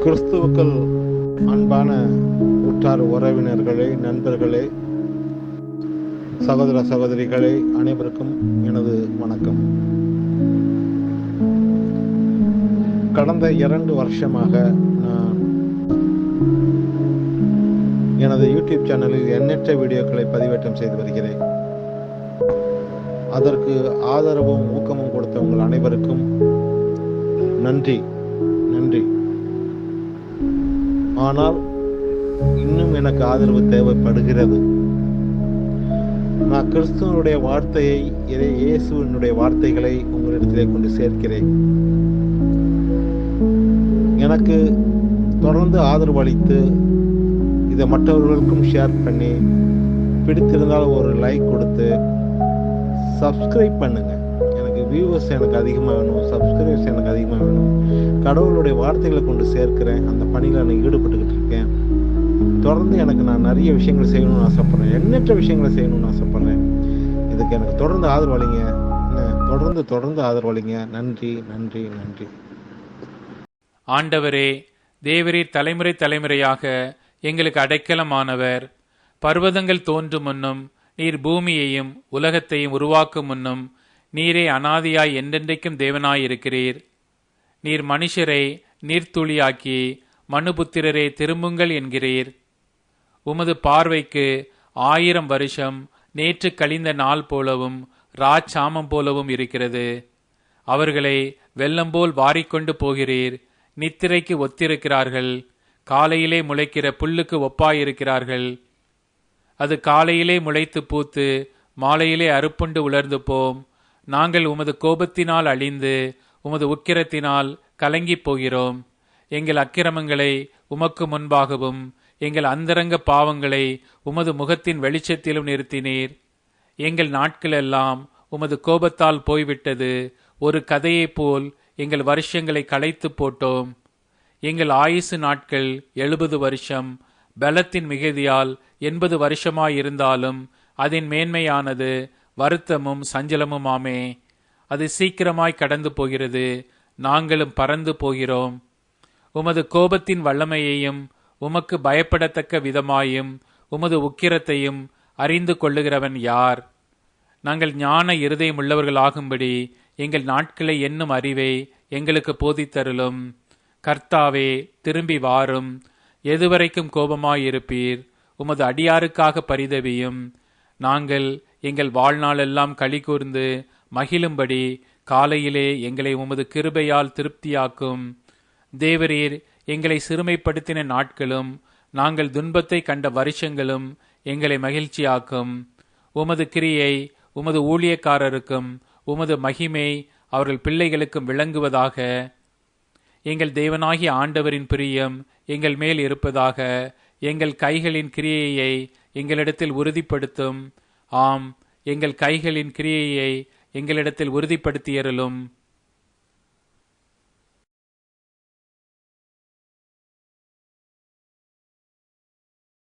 கிறிஸ்துவுக்கள் அன்பான உற்றார் உறவினர்களே நண்பர்களே சகோதர சகோதரிகளே அனைவருக்கும் எனது வணக்கம். கடந்த இரண்டு வருஷமாக நான் எனது யூடியூப் சேனலில் எண்ணற்ற வீடியோக்களை பதிவேற்றம் செய்து வருகிறேன். அதற்கு ஆதரவும் ஊக்கமும் கொடுத்த உங்கள் அனைவருக்கும் நன்றி. நன்றி. ஆனால் இன்னும் எனக்கு ஆதரவு தேவைப்படுகிறது. நான் கிறிஸ்துவனுடைய வார்த்தையை இயேசுவனுடைய வார்த்தைகளை உங்களிடத்திலே கொண்டு சேர்க்கிறேன். எனக்கு தொடர்ந்து ஆதரவு அளித்து இதை மற்றவர்களுக்கும் ஷேர் பண்ணி பிடித்திருந்தால் ஒரு லைக் கொடுத்து சப்ஸ்கிரைப் பண்ணுங்க. வியூவர்ஸ் எனக்கு அதிகமாக வேணும் சப்ஸ்கிரைபர்ஸ் எனக்கு அதிகமாக வேணும். கடவுளுடைய வார்த்தைகளை கொண்டு சேர்க்கிறேன். அந்த பணியில் நான் ஈடுபட்டுக்கிட்டு இருக்கேன். தொடர்ந்து எனக்கு நான் நிறைய விஷயங்கள் செய்யணும்னு ஆசைப்பட்றேன். எண்ணற்ற விஷயங்களை செய்யணும்னு ஆசைப்பட்றேன். இதுக்கு எனக்கு தொடர்ந்து ஆதரவளிங்க என்ன தொடர்ந்து தொடர்ந்து ஆதரவளிங்க நன்றி நன்றி நன்றி. ஆண்டவரே தேவரீர் தலைமுறை தலைமுறையாக எங்களுக்கு அடைக்கலமானவர். பர்வதங்கள் தோன்றும் முன்னும் நீர் பூமியையும் உலகத்தையும் உருவாக்கும் முன்னும் நீரே அனாதியாய் என்றென்றைக்கும் தேவனாயிருக்கிறீர். நீர் மனுஷரை நீர்த்துளியாக்கி மனுபுத்திரரே திரும்புங்கள் என்கிறீர். உமது பார்வைக்கு ஆயிரம் வருஷம் நேற்று கழிந்த நாள் போலவும் ராச்சாமம் போலவும் இருக்கிறது. அவர்களை வெள்ளம் போல் வாரிக்கொண்டு போகிறீர். நித்திரைக்கு ஒத்திருக்கிறார்கள். காலையிலே முளைக்கிற புல்லுக்கு ஒப்பாயிருக்கிறார்கள். அது காலையிலே முளைத்து பூத்து மாலையிலே அறுப்புண்டு உலர்ந்து போம். நாங்கள் உமது கோபத்தினால் அழிந்து உமது உக்கிரத்தினால் கலங்கிப் போகிறோம். எங்கள் அக்கிரமங்களை உமக்கு முன்பாகவும் எங்கள் அந்தரங்க பாவங்களை உமது முகத்தின் வெளிச்சத்திலும் நிறுத்தினீர். எங்கள் நாட்களெல்லாம் உமது கோபத்தால் போய்விட்டது. ஒரு கதையைப் போல் எங்கள் வருஷங்களை களைத்து போட்டோம். எங்கள் ஆயுசு நாட்கள் எழுபது வருஷம் பலத்தின் மிகுதியால் எண்பது வருஷமாயிருந்தாலும் அதன் மேன்மையானது வருத்தமும் சஞ்சலமுமாமே. அது சீக்கிரமாய் கடந்து போகிறது. நாங்களும் பறந்து போகிறோம். உமது கோபத்தின் வல்லமையையும் உமக்கு பயப்படத்தக்க விதமாயும் உமது உக்கிரத்தையும் அறிந்து கொள்ளுகிறவன் யார்? நாங்கள் ஞான இருதயம் உள்ளவர்களாகும்படி எங்கள் நாட்களை எண்ணும் அறிவை எங்களுக்கு போதித்தருளும். கர்த்தாவே திரும்பி வாரும். எதுவரைக்கும் கோபமாயிருப்பீர். உமது அடியாருக்காக பரிதவியும் நாங்கள் எங்கள் வாழ்நாளெல்லாம் களி கூர்ந்து மகிழும்படி காலையிலே எங்களை உமது கிருபையால் திருப்தியாக்கும். தேவரீர் எங்களை சிறுமைப்படுத்தின நாட்களும் நாங்கள் துன்பத்தை கண்ட வருஷங்களும் எங்களை மகிழ்ச்சியாக்கும். உமது கிரியை உமது ஊழியக்காரருக்கும் உமது மகிமை அவர்கள் பிள்ளைகளுக்கும் விளங்குவதாக. எங்கள் தேவனாகிய ஆண்டவரின் பிரியம் எங்கள் மேல் இருப்பதாக எங்கள் கைகளின் கிரியையை எங்களிடத்தில் உறுதிப்படுத்தும். ஆம் எங்கள் கைகளின் கிரியையை எங்களிடத்தில் உறுதிப்படுத்தியருளும்.